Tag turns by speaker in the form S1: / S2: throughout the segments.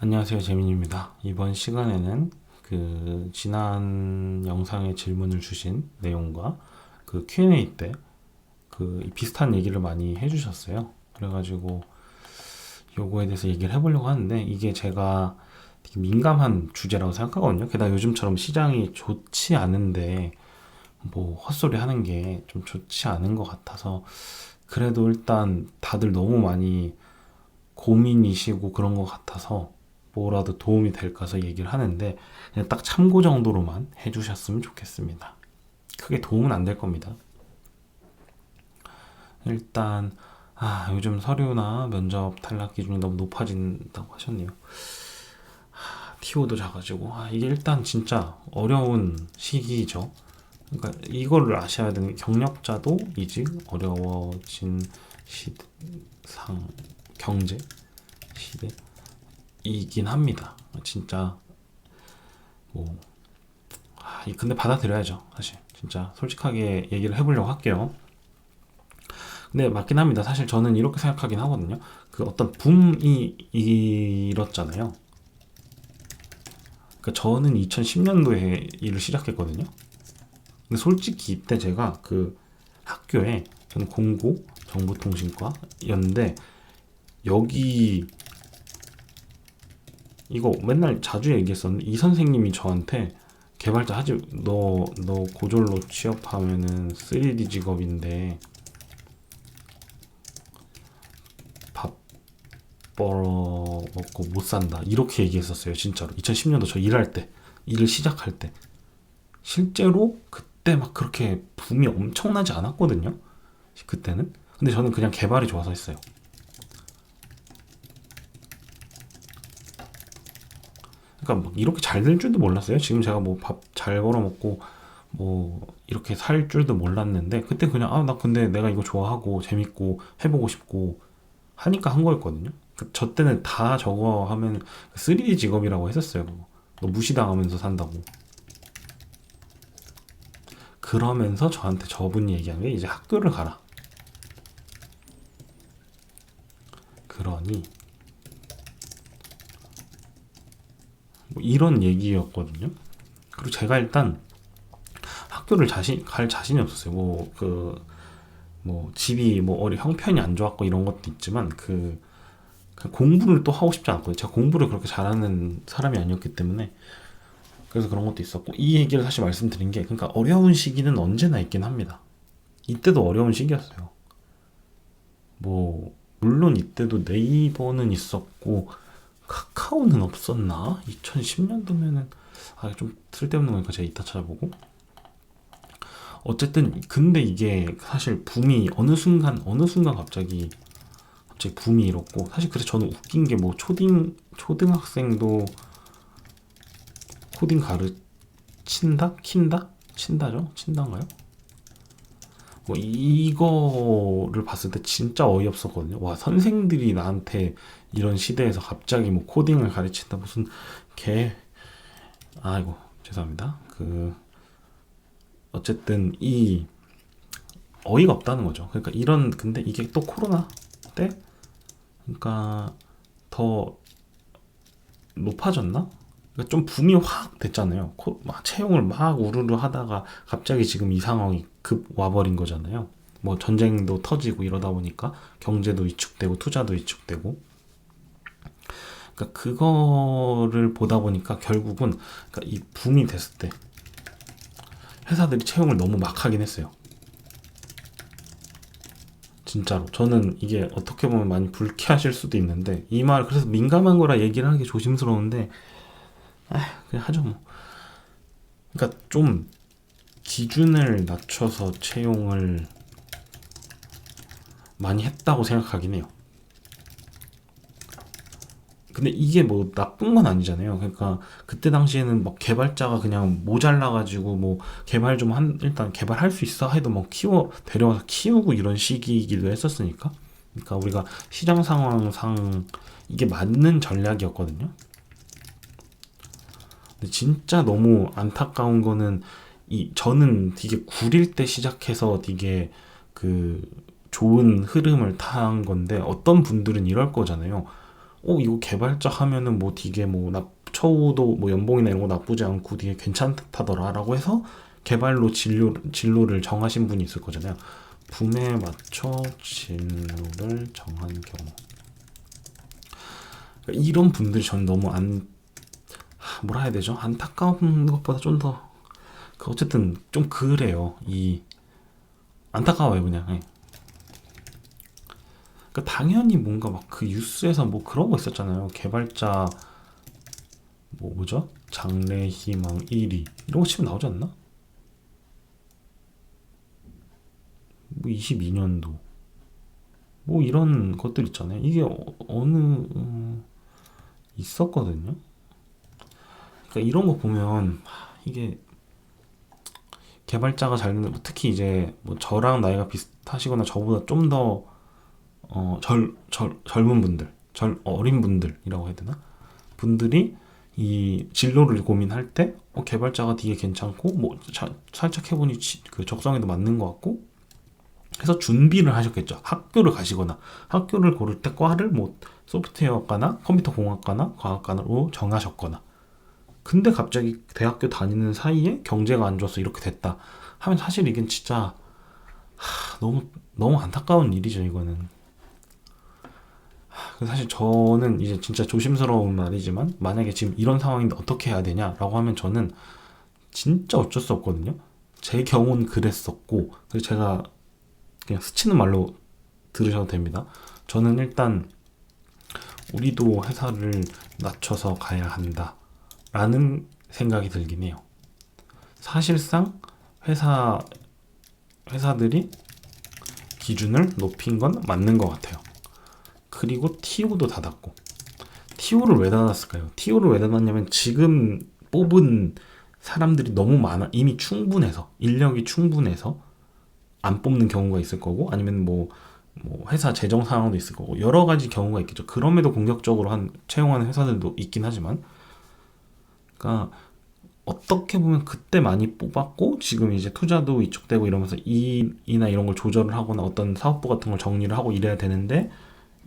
S1: 안녕하세요. 재민입니다. 이번 시간에는 그 지난 영상에 질문을 주신 내용과 그 Q&A 때 그 비슷한 얘기를 많이 해주셨어요. 그래가지고 요거에 대해서 얘기를 해보려고 하는데 이게 제가 되게 민감한 주제라고 생각하거든요. 게다가 요즘처럼 시장이 좋지 않은데 뭐 헛소리 하는 게 좀 좋지 않은 것 같아서 그래도 일단 다들 너무 많이 고민이시고 그런 것 같아서 뭐라도 도움이 될까 해서 얘기를 하는데 그냥 딱 참고 정도로만 해주셨으면 좋겠습니다. 크게 도움은 안 될 겁니다. 일단 아 요즘 서류나 면접 탈락 기준이 너무 높아진다고 하셨네요. 아, TO도 작아지고 아 이게 일단 진짜 어려운 시기죠. 그러니까 이거를 아셔야 되는 게 경력자도 이직 어려워진 시상 경제 시대 이긴 합니다. 진짜 뭐 아, 이- 근데 받아들여야죠 사실 진짜 솔직하게 얘기를 해보려고 할게요. 근데 맞긴 합니다. 사실 저는 이렇게 생각하긴 하거든요. 그 어떤 붐이 일었잖아요. 그러니까 저는 2010년도에 일을 시작했거든요. 근데 솔직히 이때 제가 그 학교에 저는 공고 정보통신과였는데 여기 이거 맨날 자주 얘기했었는데 이 선생님이 저한테 개발자 하지 너 너 고졸로 취업하면은 3D 직업인데 밥 벌어 먹고 못 산다. 이렇게 얘기했었어요 진짜로. 2010년도 저 일할 때 일을 시작할 때. 실제로 그때 막 그렇게 붐이 엄청나지 않았거든요 그때는. 근데 저는 그냥 개발이 좋아서 했어요 그러니까 막 이렇게 잘 될 줄도 몰랐어요 지금 제가 뭐 밥 잘 벌어 먹고 뭐 이렇게 살 줄도 몰랐는데 그때 그냥 아 나 근데 내가 이거 좋아하고 재밌고 해보고 싶고 하니까 한 거였거든요. 그 저 때는 다 저거 하면 3D 직업이라고 했었어요. 그거. 너 무시당하면서 산다고. 그러면서 저한테 저분이 얘기한 게 이제 학교를 가라. 그러니 뭐 이런 얘기였거든요. 그리고 제가 일단 학교를 자신 갈 자신이 없었어요. 뭐 그뭐 집이 뭐 어리 형편이 안 좋았고 이런 것도 있지만 그, 그 공부를 또 하고 싶지 않거든요. 제가 공부를 그렇게 잘하는 사람이 아니었기 때문에 그래서 그런 것도 있었고 이 얘기를 사실 말씀드린 게 그러니까 어려운 시기는 언제나 있긴 합니다. 이때도 어려운 시기였어요. 뭐 물론 이때도 네이버는 있었고 카카오는 없었나? 2010년도면은 아 좀 쓸데없는 거니까 제가 이따 찾아보고 어쨌든 근데 이게 사실 붐이 어느 순간 어느 순간 갑자기 갑자기 붐이 일었고 사실 그래서 저는 웃긴 게 뭐 초딩 초등학생도 코딩 가르친다 킨다 친다죠 친다인가요? 뭐 이거를 봤을 때 진짜 어이없었거든요. 와 선생들이 나한테 이런 시대에서 갑자기 뭐 코딩을 가르친다 무슨 개 아이고 죄송합니다. 그 어쨌든 이 어이가 없다는 거죠. 그러니까 이런 근데 이게 또 코로나 때 그러니까 더 높아졌나? 그러니까 좀 붐이 확 됐잖아요. 코, 막 채용을 막 우르르 하다가 갑자기 지금 이 상황이 급 와버린 거잖아요. 뭐 전쟁도 터지고 이러다 보니까 경제도 위축되고 투자도 위축되고 그러니까 그거를 보다 보니까 결국은 그러니까 이 붐이 됐을 때 회사들이 채용을 너무 막 하긴 했어요. 진짜로 저는 이게 어떻게 보면 많이 불쾌하실 수도 있는데 이 말 그래서 민감한 거라 얘기를 게 조심스러운데 아 그냥 하죠 뭐. 그러니까 좀 기준을 낮춰서 채용을 많이 했다고 생각하긴 해요. 근데 이게 뭐 나쁜 건 아니잖아요. 그러니까 그때 당시에는 막 개발자가 그냥 모자라가지고 뭐 개발 좀 한 일단 개발할 수 있어 해도 뭐 키워 데려와서 키우고 이런 시기이기도 했었으니까. 그러니까 우리가 시장 상황상 이게 맞는 전략이었거든요. 근데 진짜 너무 안타까운 거는 이 저는 되게 구릴 때 시작해서 되게 그 좋은 흐름을 탄 건데 어떤 분들은 이럴 거잖아요. 어 이거 개발자 하면은 뭐 되게 뭐 나, 처우도 뭐 연봉이나 이런 거 나쁘지 않고 되게 괜찮다더라라고 해서 개발로 진로 진로를 정하신 분이 있을 거잖아요. 붐에 맞춰 진로를 정한 경우 그러니까 이런 분들이 전 너무 안 하, 뭐라 해야 되죠? 안타까운 것보다 좀더그 어쨌든 좀 그래요. 이 안타까워요 그냥. 예. 그러니까 당연히 뭔가 막 그 뉴스에서 뭐 그런 거 있었잖아요. 개발자 뭐 뭐죠? 장래 희망 1위 이런 거 치면 나오지 않나? 뭐 22년도 뭐 이런 것들 있잖아요. 이게 어, 어느 음, 있었거든요. 그러니까 이런 거 보면 하, 이게 개발자가 잘 특히 이제 뭐 저랑 나이가 비슷하시거나 저보다 좀더 어, 젊, 젊, 젊은 분들, 젊, 어린 분들이라고 해야 되나? 분들이 이 진로를 고민할 때 어, 개발자가 되게 괜찮고 뭐 자, 살짝 해보니 지- 그 적성에도 맞는 것 같고 해서 준비를 하셨겠죠. 학교를 가시거나 학교를 고를 때 과를 뭐 소프트웨어과나 컴퓨터 공학과나 과학과로 정하셨거나 근데 갑자기 대학교 다니는 사이에 경제가 안 좋아서 이렇게 됐다 하면 사실 이건 진짜 하, 너무 너무 안타까운 일이죠 이거는 하, 사실 저는 이제 진짜 조심스러운 말이지만 만약에 지금 이런 상황인데 어떻게 해야 되냐라고 하면 저는 진짜 어쩔 수 없거든요 제 경우는 그랬었고 그래서 제가 그냥 스치는 말로 들으셔도 됩니다 저는 일단 우리도 회사를 낮춰서 가야 한다 라는 생각이 들긴 해요. 사실상 회사 회사들이 기준을 높인 건 맞는 것 같아요. 그리고 TO도 닫았고 TO를 왜 닫았을까요? TO를 왜 닫았냐면 지금 뽑은 사람들이 너무 많아 이미 충분해서 인력이 충분해서 안 뽑는 경우가 있을 거고 아니면 뭐, 뭐 회사 재정 상황도 있을 거고 여러 가지 경우가 있겠죠. 그럼에도 공격적으로 한 채용하는 회사들도 있긴 하지만 그러니까 어떻게 보면 그때 많이 뽑았고 지금 이제 투자도 위축되고 이러면서 이이나 이런 걸 조절을 하거나 어떤 사업부 같은 걸 정리를 하고 이래야 되는데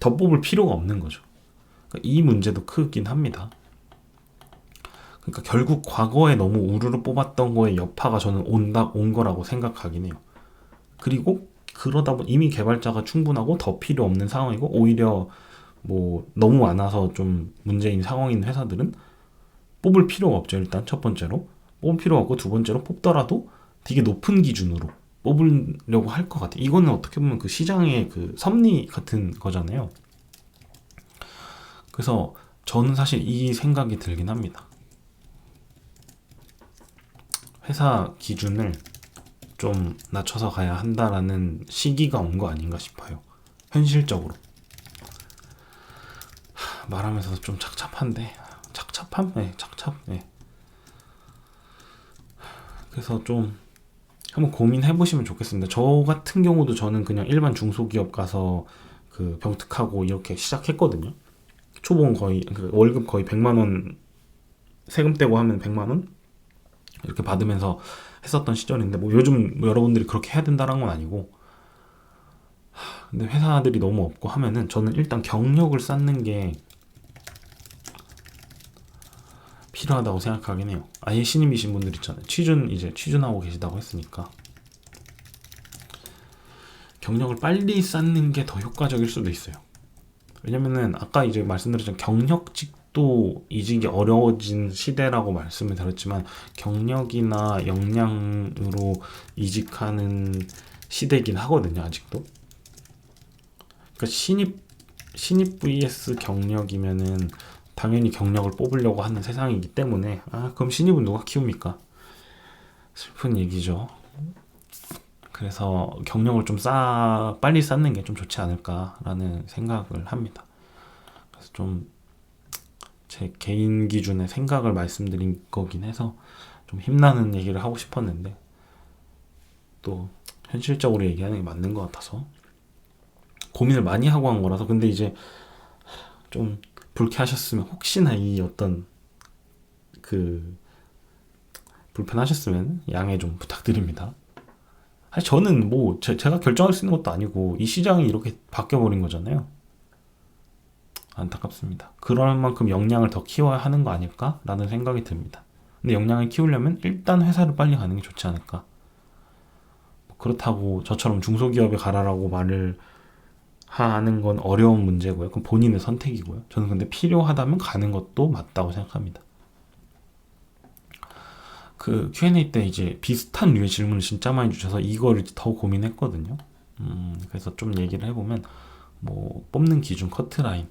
S1: 더 뽑을 필요가 없는 거죠. 그러니까 이 문제도 크긴 합니다. 그러니까 결국 과거에 너무 우르르 뽑았던 거에 여파가 저는 온다 온 거라고 생각하긴 해요. 그리고 그러다 보니 이미 개발자가 충분하고 더 필요 없는 상황이고 오히려 뭐 너무 많아서 좀 문제인 상황인 회사들은 뽑을 필요가 없죠. 일단 첫 번째로 뽑을 필요가 없고 두 번째로 뽑더라도 되게 높은 기준으로 뽑으려고 할 것 같아요. 이거는 어떻게 보면 그 시장의 그 섭리 같은 거잖아요. 그래서 저는 사실 이 생각이 들긴 합니다. 회사 기준을 좀 낮춰서 가야 한다라는 시기가 온 거 아닌가 싶어요. 현실적으로. 하, 말하면서 좀 착잡한데 착잡함? 네, 착잡. 네. 그래서 좀 한번 고민해 보시면 좋겠습니다. 저 같은 경우도 저는 그냥 일반 중소기업 가서 그 병특하고 이렇게 시작했거든요. 초봉 거의 그 월급 거의 100만 원 세금 떼고 하면 100만 원 이렇게 받으면서 했었던 시절인데 뭐 요즘 뭐 여러분들이 그렇게 해야 된다는 건 아니고 하, 근데 회사들이 너무 없고 하면은 저는 일단 경력을 쌓는 게 필요하다고 생각하긴 해요. 아예 신입이신 분들 있잖아요. 취준 이제 취준하고 계시다고 했으니까 경력을 빨리 쌓는 게 더 효과적일 수도 있어요. 왜냐면은 아까 이제 말씀드렸던 경력직도 이직이 어려워진 시대라고 말씀을 드렸지만 경력이나 역량으로 이직하는 시대긴 하거든요. 아직도. 그러니까 신입 신입 vs 경력이면은 당연히 경력을 뽑으려고 하는 세상이기 때문에 아 그럼 신입은 누가 키웁니까? 슬픈 얘기죠. 그래서 경력을 좀 쌓 빨리 쌓는 게 좀 좋지 않을까라는 생각을 합니다. 그래서 좀 제 개인 기준의 생각을 말씀드린 거긴 해서 좀 힘나는 얘기를 하고 싶었는데 또 현실적으로 얘기하는 게 맞는 것 같아서 고민을 많이 하고 한 거라서 근데 이제 좀 불쾌하셨으면 혹시나 이 어떤 그 불편하셨으면 양해 좀 부탁드립니다. 사실 저는 뭐 제, 가 결정할 수 있는 것도 아니고 이 시장이 이렇게 바뀌어 버린 거잖아요. 안타깝습니다. 그럴 만큼 역량을 더 키워야 하는 거 아닐까라는 생각이 듭니다. 근데 역량을 키우려면 일단 회사를 빨리 가는 게 좋지 않을까. 뭐 그렇다고 저처럼 중소기업에 가라라고 말을 하는 건 어려운 문제고요. 그건 본인의 선택이고요. 저는 근데 필요하다면 가는 것도 맞다고 생각합니다. 그 Q&A 때 이제 비슷한 류의 질문을 진짜 많이 주셔서 이거를 더 고민했거든요. 음, 그래서 좀 얘기를 해보면 뭐 뽑는 기준 커트라인.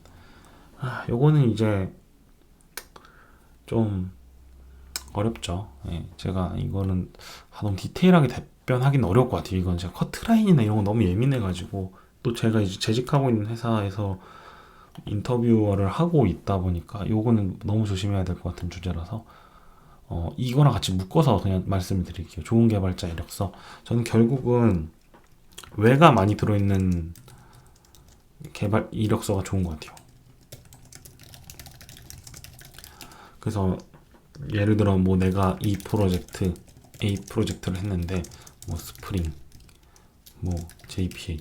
S1: 아, 요거는 이제 좀 어렵죠. 예, 제가 이거는 아, 너무 디테일하게 답변하기는 어려울 것 같아요. 이건 제가 커트라인이나 이런 거 너무 예민해가지고 또 제가 이제 재직하고 있는 회사에서 인터뷰어를 하고 있다 보니까 요거는 너무 조심해야 될 것 같은 주제라서 어, 이거랑 같이 묶어서 그냥 말씀을 드릴게요. 좋은 개발자 이력서. 저는 결국은 외가 많이 들어있는 개발 이력서가 좋은 것 같아요. 그래서 예를 들어 뭐 내가 이 프로젝트 A 프로젝트를 했는데 뭐 스프링 뭐 JPA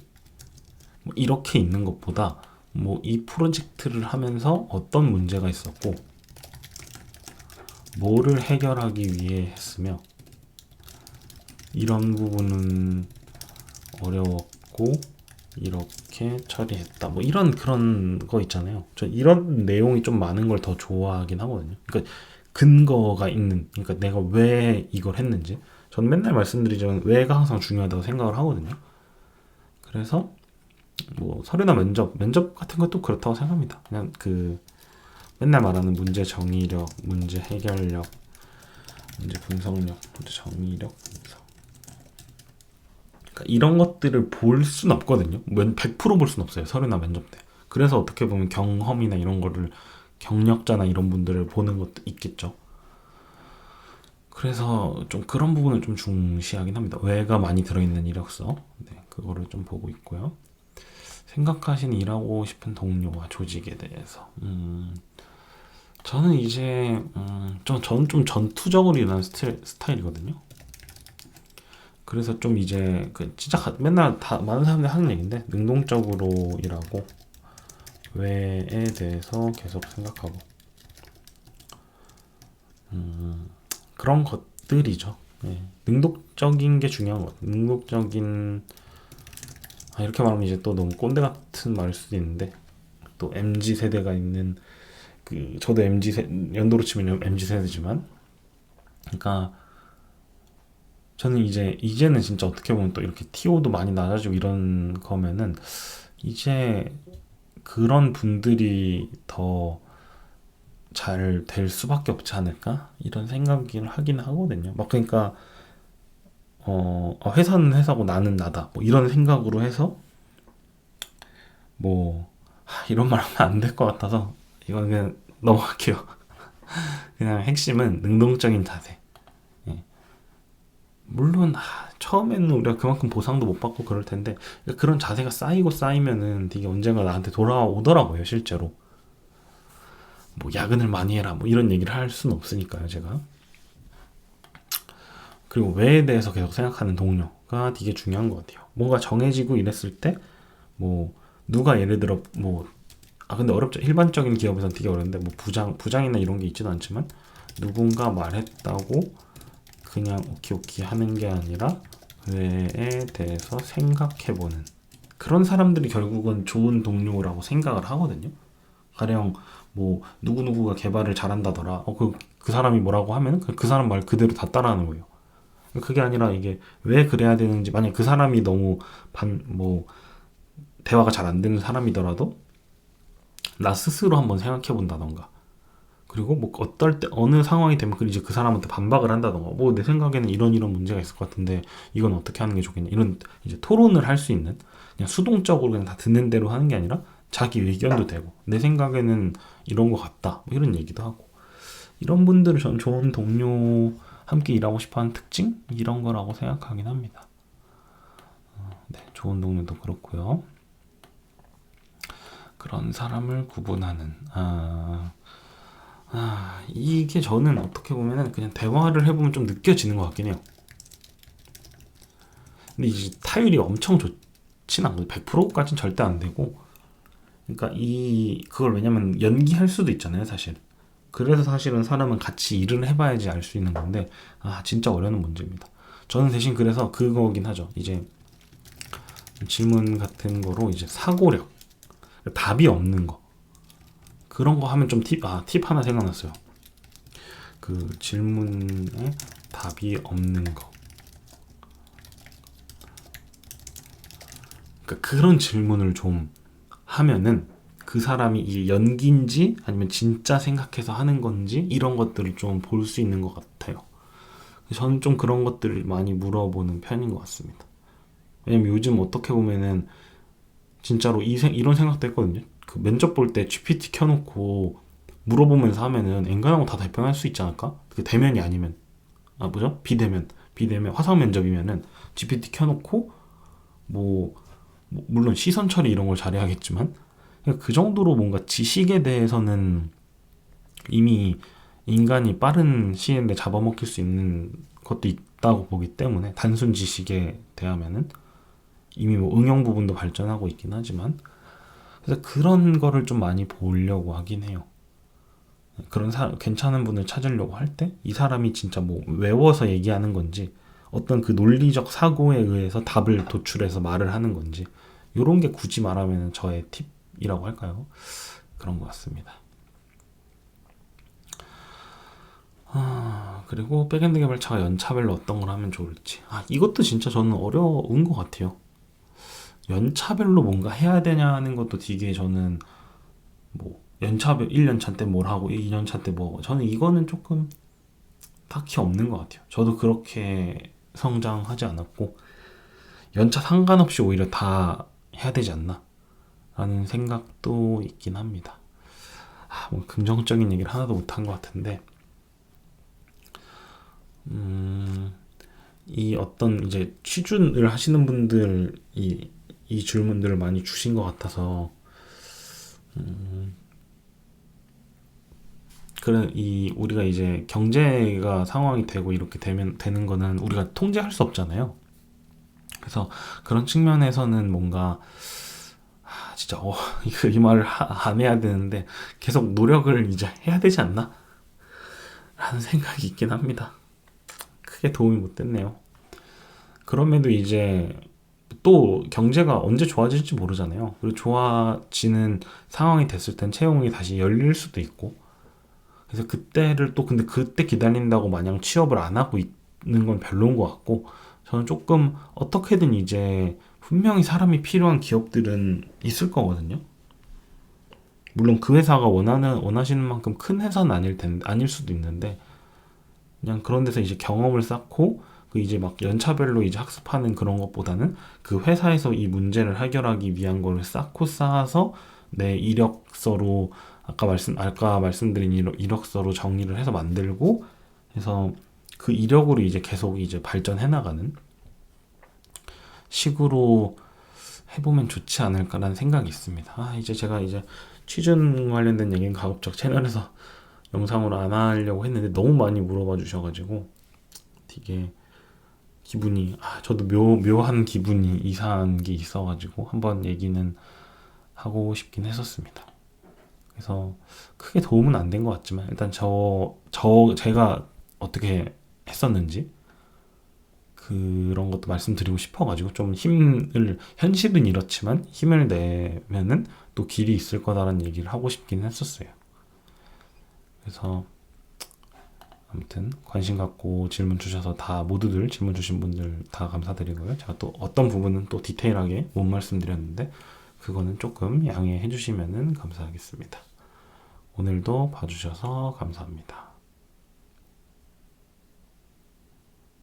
S1: 뭐 이렇게 있는 것보다 뭐 이 프로젝트를 하면서 어떤 문제가 있었고 뭐를 해결하기 위해 했으며 이런 부분은 어려웠고 이렇게 처리했다. 뭐 이런 그런 거 있잖아요. 저 이런 내용이 좀 많은 걸 더 좋아하긴 하거든요. 그러니까 근거가 있는. 그러니까 내가 왜 이걸 했는지. 저는 맨날 말씀드리지만 왜가 항상 중요하다고 생각을 하거든요. 그래서 뭐 서류나 면접, 면접 같은 것도 그렇다고 생각합니다. 그냥 그 맨날 말하는 문제 정의력, 문제 해결력, 문제 분석력, 문제 정의력, 분석. 그러니까 이런 것들을 볼 수는 없거든요. 100%볼 수는 없어요. 서류나 면접 때. 그래서 어떻게 보면 경험이나 이런 거를 경력자나 이런 분들을 보는 것도 있겠죠. 그래서 좀 그런 부분을 좀 중시하긴 합니다. 왜가 많이 들어있는 이력서. 네, 그거를 좀 보고 있고요. 생각하신 일하고 싶은 동료와 조직에 대해서. 음, 저는 이제 음, 저, 저는 좀 전투적으로 일하는 스타일, 스타일이거든요. 그래서 좀 이제 그 진짜 가- 맨날 다 많은 사람들이 하는 얘기인데 능동적으로 일하고 왜에 대해서 계속 생각하고 음, 그런 것들이죠. 예. 능동적인 게 중요한 것 같아요. 능동적인 아, 이렇게 말하면 이제 또 너무 꼰대 같은 말일 수도 있는데 또 MZ 세대가 있는 그 저도 MZ 세, 연도로 치면 MZ 세대지만 그러니까 저는 이제 이제는 진짜 어떻게 보면 또 이렇게 TO도 많이 낮아지고 이런 거면은 이제 그런 분들이 더 잘 될 수밖에 없지 않을까 이런 생각을 하긴 하거든요. 막 그러니까 어 아, 회사는 회사고 나는 나다 뭐 이런 생각으로 해서 뭐 하, 이런 말 하면 안 될 것 같아서 이건 그냥 넘어갈게요. 그냥 핵심은 능동적인 자세. 예. 물론 아, 처음에는 우리가 그만큼 보상도 못 받고 그럴 텐데 그런 자세가 쌓이고 쌓이면은 이게 언젠가 나한테 돌아오더라고요 실제로. 뭐 야근을 많이 해라 뭐 이런 얘기를 할 수는 없으니까요 제가. 그리고 왜에 대해서 계속 생각하는 동료가 되게 중요한 것 같아요. 뭔가 정해지고 이랬을 때 뭐 누가 예를 들어 뭐 아 근데 어렵죠. 일반적인 기업에서는 되게 어려운데 뭐 부장 부장이나 이런 게 있지도 않지만 누군가 말했다고 그냥 오키 오키 하는 게 아니라 왜에 대해서 생각해보는 그런 사람들이 결국은 좋은 동료라고 생각을 하거든요. 가령 뭐 누구 누구가 개발을 잘한다더라. 어 그 그 사람이 뭐라고 하면 그, 그 사람 말 그대로 다 따라하는 거예요. 그게 아니라 이게 왜 그래야 되는지 만약 그 사람이 너무 반 뭐 대화가 잘 안 되는 사람이더라도 나 스스로 한번 생각해 본다던가. 그리고 뭐 어떨 때 어느 상황이 되면 그 이제 그 사람한테 반박을 한다던가. 뭐 내 생각에는 이런 이런 문제가 있을 것 같은데 이건 어떻게 하는 게 좋겠냐. 이런 이제 토론을 할 수 있는 그냥 수동적으로 그냥 다 듣는 대로 하는 게 아니라 자기 의견도 되고 내 생각에는 이런 것 같다. 뭐 이런 얘기도 하고. 이런 분들을 전 좋은 동료 함께 일하고 싶어하는 특징 이런 거라고 생각하긴 합니다. 어, 네, 좋은 동료도 그렇고요. 그런 사람을 구분하는 아, 아 이게 저는 어떻게 보면은 그냥 대화를 해보면 좀 느껴지는 것 같긴 해요. 근데 이제 타율이 엄청 좋진 않거든요. 100%까지는 절대 안 되고 그러니까 이 그걸 왜냐면 연기할 수도 있잖아요, 사실. 그래서 사실은 사람은 같이 일을 해봐야지 알 수 있는 건데 아 진짜 어려운 문제입니다. 저는 대신 그래서 그거긴 하죠. 이제 질문 같은 거로 이제 사고력 답이 없는 거 그런 거 하면 좀 팁 아 팁 하나 생각났어요. 그 질문에 답이 없는 거. 그러니까 그런 질문을 좀 하면은 그 사람이 이 연기인지 아니면 진짜 생각해서 하는 건지 이런 것들을 좀 볼 수 있는 것 같아요. 저는 좀 그런 것들을 많이 물어보는 편인 것 같습니다. 왜냐면 요즘 어떻게 보면은 진짜로 이 생, 이런 생각도 했거든요. 그 면접 볼 때 GPT 켜놓고 물어보면서 하면은 엔간하고 다 답변할 수 있지 않을까? 그 대면이 아니면 아 뭐죠? 비대면 비대면 화상 면접이면은 GPT 켜놓고 뭐, 뭐 물론 시선 처리 이런 걸 잘해야겠지만 그냥 그 정도로 뭔가 지식에 대해서는 이미 인간이 빠른 시일 내에 잡아먹힐 수 있는 것도 있다고 보기 때문에 단순 지식에 대하면은 이미 뭐 응용 부분도 발전하고 있긴 하지만 그래서 그런 거를 좀 많이 보려고 하긴 해요. 그런 사, 괜찮은 분을 찾으려고 할 때 이 사람이 진짜 뭐 외워서 얘기하는 건지 어떤 그 논리적 사고에 의해서 답을 도출해서 말을 하는 건지 이런 게 굳이 말하면 저의 팁 이라고 할까요? 그런 것 같습니다. 아, 그리고 백엔드 개발자가 연차별로 어떤 걸 하면 좋을지. 아, 이것도 진짜 저는 어려운 것 같아요. 연차별로 뭔가 해야 되냐는 것도 되게 저는 뭐 연차별 1년차 때 뭘 하고 2년차 때 뭐 저는 이거는 조금 딱히 없는 것 같아요. 저도 그렇게 성장하지 않았고 연차 상관없이 오히려 다 해야 되지 않나 라는 생각도 있긴 합니다. 아, 뭐 긍정적인 얘기를 하나도 못한 것 같은데 음, 이 어떤 이제 취준을 하시는 분들이 이 질문들을 많이 주신 것 같아서 음, 그런 이 우리가 이제 경제가 상황이 되고 이렇게 되면 되는 거는 우리가 통제할 수 없잖아요. 그래서 그런 측면에서는 뭔가 아, 진짜 어, 이거 이 말을 하, 안 해야 되는데 계속 노력을 이제 해야 되지 않나? 라는 생각이 있긴 합니다. 크게 도움이 못 됐네요. 그럼에도 이제 또 경제가 언제 좋아질지 모르잖아요. 그리고 좋아지는 상황이 됐을 땐 채용이 다시 열릴 수도 있고. 그래서 그때를 또 근데 그때 기다린다고 마냥 취업을 안 하고 있는 건 별로인 것 같고 저는 조금 어떻게든 이제 분명히 사람이 필요한 기업들은 있을 거거든요. 물론 그 회사가 원하는 원하시는 만큼 큰 회사는 아닐 텐데 아닐 수도 있는데 그냥 그런 데서 이제 경험을 쌓고 그 이제 막 연차별로 이제 학습하는 그런 것보다는 그 회사에서 이 문제를 해결하기 위한 거를 쌓고 쌓아서 내 이력서로 아까 말씀 아까 말씀드린 이력, 이력서로 정리를 해서 만들고 해서 그 이력으로 이제 계속 이제 발전해 나가는 식으로 해보면 좋지 않을까라는 생각이 있습니다. 아 이제 제가 이제 취준 관련된 얘기는 가급적 채널에서 영상으로 안 하려고 했는데 너무 많이 물어봐 주셔가지고 되게 기분이 아 저도 묘 묘한 기분이 이상한 게 있어가지고 한번 얘기는 하고 싶긴 했었습니다. 그래서 크게 도움은 안 된 것 같지만 일단 저 저 제가 어떻게 했었는지 그런 것도 말씀드리고 싶어가지고 좀 힘을 현실은 이렇지만 힘을 내면은 또 길이 있을 거다라는 얘기를 하고 싶긴 했었어요. 그래서 아무튼 관심 갖고 질문 주셔서 다 모두들 질문 주신 분들 다 감사드리고요. 제가 또 어떤 부분은 또 디테일하게 못 말씀드렸는데 그거는 조금 양해해 주시면 감사하겠습니다. 오늘도 봐주셔서 감사합니다.